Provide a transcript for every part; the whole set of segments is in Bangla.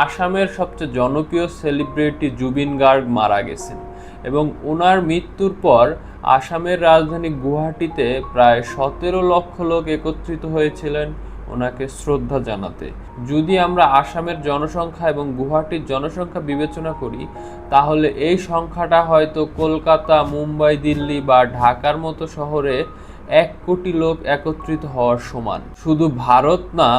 আসামের সবচেয়ে জনপ্রিয় সেলিব্রিটি জুবিন গার্গ মারা গেছেন এবং ওনার মৃত্যুর পর আসামের রাজধানী গুয়াহাটিতে প্রায় সতেরো লক্ষ লোক একত্রিত হয়েছিলেন ওনাকে শ্রদ্ধা জানাতে। যদি আমরা আসামের জনসংখ্যা এবং গুয়াহাটির জনসংখ্যা বিবেচনা করি, তাহলে এই সংখ্যাটা হয়তো কলকাতা, মুম্বাই, দিল্লি বা ঢাকার মতো শহরে এক কোটি লোক একত্রিত হওয়ার সমান। শুধু ভারত না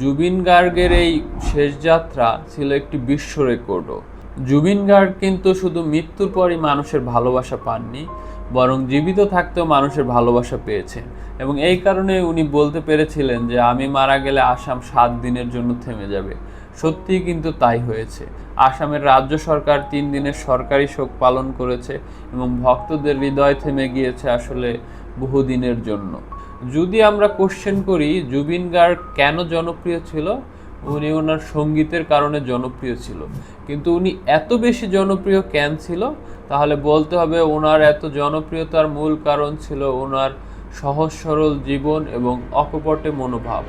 জুবিন গার্গের এই শেষ যাত্রা ছিল একটি বিশ্ব রেকর্ডও। জুবিন গার্গ কিন্তু শুধু মৃত্যুর পরই মানুষের ভালোবাসা পাননি, বরং জীবিত থাকতেও মানুষের ভালোবাসা পেয়েছেন। এবং এই কারণে উনি বলতে পেরেছিলেন যে, আমি মারা গেলে আসাম সাত দিনের জন্য থেমে যাবে। সত্যিই কিন্তু তাই হয়েছে। আসামের রাজ্য সরকার তিন দিনের সরকারি শোক পালন করেছে এবং ভক্তদের হৃদয় থেমে গিয়েছে আসলে বহুদিনের জন্য। যদি আমরা কোশ্চেন করি, জুবিন গার্গ কেন জনপ্রিয় ছিল? উনি ওনার সঙ্গীতের কারণে জনপ্রিয় ছিল। কিন্তু উনি এত বেশি জনপ্রিয় কেন ছিল? তাহলে বলতে হবে ওনার এত জনপ্রিয়তার মূল কারণ ছিল ওনার সহজ সরল জীবন এবং অকপটে মনোভাব।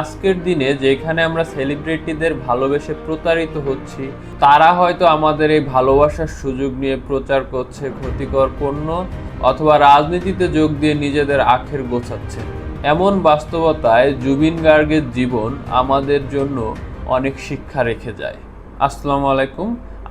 আজকের দিনে যেখানে আমরা সেলিব্রিটিদের ভালোবেসে প্রতারিত হচ্ছি, তারা হয়তো আমাদের এই ভালোবাসার সুযোগ নিয়ে প্রচার করছে ক্ষতিকর পণ্য অথবা রাজনীতিতে যোগ দিয়ে নিজেদের আখের গোছাচ্ছে। এমন বাস্তবতায় জুবিন গার্গের জীবন আমাদের জন্য অনেক শিক্ষা রেখে যায়। আসসালামু আলাইকুম।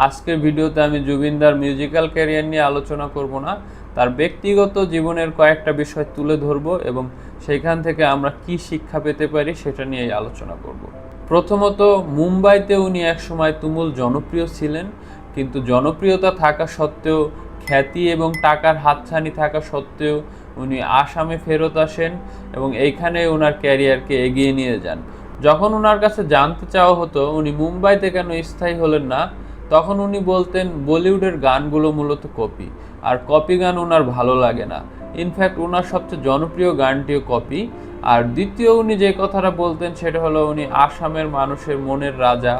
আজকের ভিডিওতে আমি জুবিনদার মিউজিক্যাল ক্যারিয়ার নিয়ে আলোচনা করব না। তার ব্যক্তিগত জীবনের কয়েকটা বিষয় তুলে ধরব এবং সেখান থেকে আমরা কি শিক্ষা পেতে পারি সেটা নিয়েই আলোচনা করব। প্রথমত, মুম্বাইতে উনি একসময় তুমুল জনপ্রিয় ছিলেন, কিন্তু জনপ্রিয়তা থাকা সত্ত্বেও, খ্যাতি এবং টাকার হাতছানি থাকা সত্ত্বেও উনি আসামে ফেরত আসেন এবং এইখানে ওনার ক্যারিয়ারকে এগিয়ে নিয়ে যান। যখন ওনার কাছে জানতে চাওয়া হতো, উনি মুম্বাইতে কেন স্থায়ী হলেন না তখন উনি বলতেন, বলিউডের গানগুলো মূলত কপি, আর কপি গান ওনার ভালো লাগে না। ইনফ্যাক্ট ওনার সবচেয়ে জনপ্রিয় গানটিও কপি। আর দ্বিতীয় উনি যে কথাটা বলতেন সেটা হলো উনি, আসামের মানুষের মনের রাজা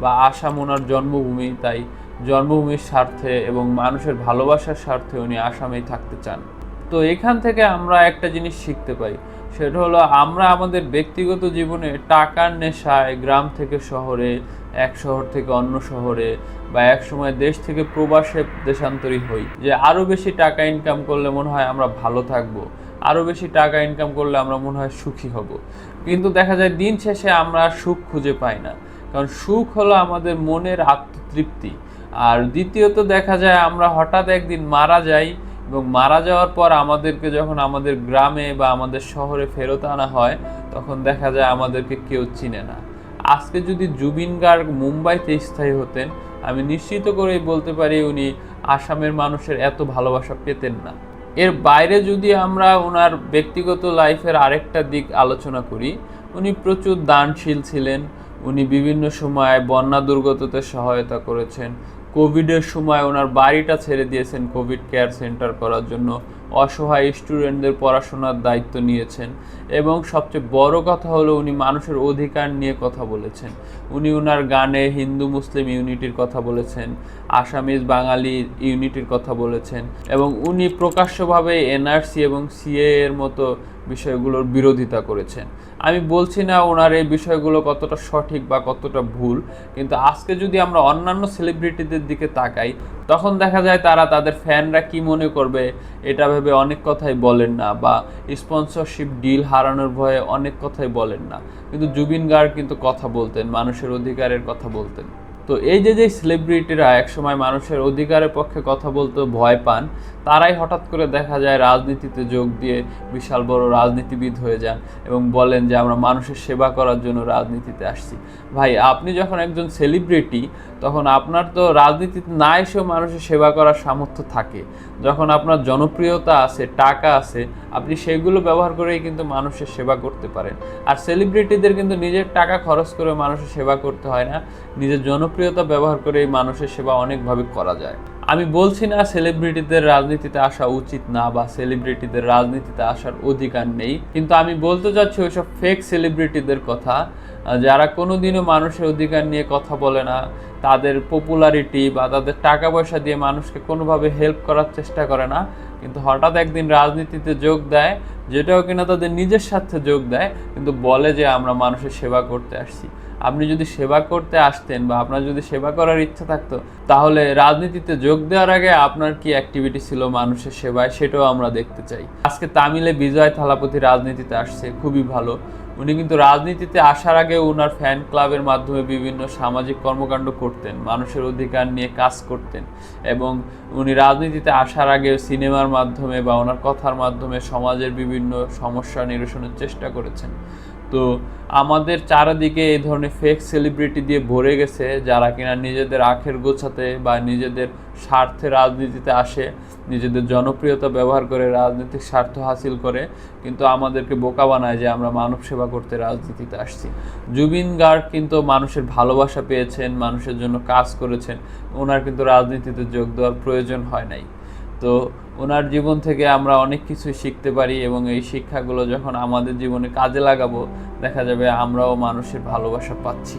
বা আসাম ওনার জন্মভূমি, তাই জন্মভূমির স্বার্থে এবং মানুষের ভালোবাসার স্বার্থে উনি আসামেই থাকতে চান। তো এখান থেকে আমরা একটা জিনিস শিখতে পাই। সেটা হলো আমরা আমাদের ব্যক্তিগত জীবনে টাকার নেশায় গ্রাম থেকে শহরে, এক শহর থেকে অন্য শহরে বা এক সময় দেশ থেকে প্রবাসে দেশান্তরী হই। যে আরও বেশি টাকা ইনকাম করলে মনে হয় আমরা ভালো থাকব আরও বেশি টাকা ইনকাম করলে আমরা মনে হয় সুখী হব। কিন্তু দেখা যায় দিন শেষে আমরা সুখ খুঁজে পাই না। কারণ সুখ হলো আমাদের মনের আত্মতৃপ্তি। আর দ্বিতীয়ত দেখা যায় আমরা হঠাৎ একদিন মারা যাই এবং মারা যাওয়ার পর আমাদেরকে যখন আমাদের গ্রামে বা আমাদের শহরে ফেরত আনা হয়, তখন দেখা যায় আমাদেরকে কেউ চিনে না। আজকে যদি জুবিন গার্গ মুম্বাইতে স্থায়ী হতেন, আমি নিশ্চিত করেই বলতে পারি উনি আসামের মানুষের এত ভালোবাসা পেতেন না। এর বাইরে যদি আমরা ওনার ব্যক্তিগত লাইফের আরেকটা দিক আলোচনা করি, উনি প্রচুর দানশীল ছিলেন, উনি বিভিন্ন সময় বন্যা দুর্গততে সহায়তা করেছেন কোভিডের সময় ওনার বাড়িটা ছেড়ে দিয়েছেন কোভিড কেয়ার সেন্টার করার জন্য। অসহায় স্টুডেন্টদের পড়াশোনার দায়িত্ব নিয়েছেন এবং সবচেয়ে বড় কথা হলো উনি মানুষের অধিকার নিয়ে কথা বলেছেন। উনি ওনার গানে হিন্দু মুসলিম ইউনিটির কথা বলেছেন, আসামিজ বাঙালি ইউনিটির কথা বলেছেন এবং উনি প্রকাশ্যভাবে এনআরসি এবং সিএ এর মতো বিষয়গুলোর বিরোধিতা করেছেন। আমি বলছি না ওনার এই বিষয়গুলো কতটা সঠিক বা কতটা ভুল, কিন্তু আজকে যদি আমরা অন্যান্য সেলিব্রিটিদের দিকে তাকাই, তখন দেখা যায় তারা তাদের ফ্যানরা কি মনে করবে, এটা ভেবে অনেক কথাই বলেন না বা স্পন্সরশিপ ডিল হারানোর ভয়ে অনেক কথাই বলেন না। কিন্তু জুবিন গার্গ কিন্তু কথা বলতেন, মানুষের অধিকারের কথা বলতেন। তো এই যে যে সেলিব্রিটিরা একসময় মানুষের অধিকারের পক্ষে কথা বলতে, ভয় পান, তারাই হঠাৎ করে দেখা যায় রাজনীতিতে যোগ দিয়ে বিশাল বড় রাজনীতিবিদ হয়ে যান এবং বলেন যে, আমরা মানুষের সেবা করার জন্য রাজনীতিতে আসছি। ভাই, আপনি যখন একজন সেলিব্রিটি তখন আপনার তো রাজনীতিতে না এসেও মানুষের সেবা করার সামর্থ্য থাকে। যখন আপনার জনপ্রিয়তা আছে, টাকা আছে, আপনি সেগুলো ব্যবহার করেই কিন্তু মানুষের সেবা করতে পারেন। আর সেলিব্রিটিদের কিন্তু নিজের টাকা খরচ করে মানুষের সেবা করতে হয় না। নিজের জনপ্রিয়তা ব্যবহার করে এই মানুষের সেবা অনেকভাবে করা যায়। আমি বলছি না সেলিব্রিটিদের রাজনীতিতে আসা উচিত না বা সেলিব্রিটিদের রাজনীতিতে আসার অধিকার নেই। কিন্তু আমি বলতে চাচ্ছি ওইসব ফেক সেলিব্রিটিদের কথা। যারা কোনোদিনও মানুষের অধিকার নিয়ে কথা বলে না, তাদের পপুলারিটি বা তাদের টাকা পয়সা দিয়ে মানুষকে কোনোভাবে হেল্প করার চেষ্টা করে না। কিন্তু হঠাৎ একদিন রাজনীতিতে যোগ দেয়, যেটাও কিনা তাদের নিজের স্বার্থে যোগ দেয়, কিন্তু বলে যে আমরা মানুষের সেবা করতে আসছি। আপনি যদি সেবা করতে আসতেন বা আপনার যদি সেবা করার ইচ্ছা থাকতো, তাহলে রাজনীতিতে যোগ দেওয়ার আগে আপনার কি অ্যাক্টিভিটি ছিল মানুষের সেবায়, সেটাও আমরা দেখতে চাই। আজকে তামিলে বিজয় থালাপতি রাজনীতিতে আসছে, খুবই ভালো। উনি কিন্তু রাজনীতিতে আসার আগে ওনার ফ্যান ক্লাবের মাধ্যমে বিভিন্ন সামাজিক কর্মকাণ্ড করতেন, মানুষের অধিকার নিয়ে কাজ করতেন এবং উনি রাজনীতিতে আসার আগে সিনেমার মাধ্যমে বা ওনার কথার মাধ্যমে সমাজের বিভিন্ন সমস্যা নিরসনের চেষ্টা করেছেন। তো আমাদের চারিদিকে এই ধরনের ফেক সেলিব্রিটি দিয়ে ভরে গেছে, যারা কিনা নিজেদের আখের গোছাতে বা নিজেদের স্বার্থে রাজনীতিতে আসে, নিজেদের জনপ্রিয়তা ব্যবহার করে, রাজনৈতিক স্বার্থ হাসিল করে, কিন্তু আমাদেরকে বোকা বানায় যে আমরা মানব সেবা করতে রাজনীতিতে আসছি। জুবিন গার্গ কিন্তু মানুষের ভালোবাসা পেয়েছেন, মানুষের জন্য কাজ করেছেন, ওনার কিন্তু রাজনীতিতে যোগ দেওয়ার প্রয়োজন হয় নাই। তো ওনার জীবন থেকে আমরা অনেক কিছু শিখতে পারি এবং এই শিক্ষাগুলো যখন আমাদের জীবনে কাজে লাগাবো, দেখা যাবে আমরাও মানুষের ভালোবাসা পাচ্ছি।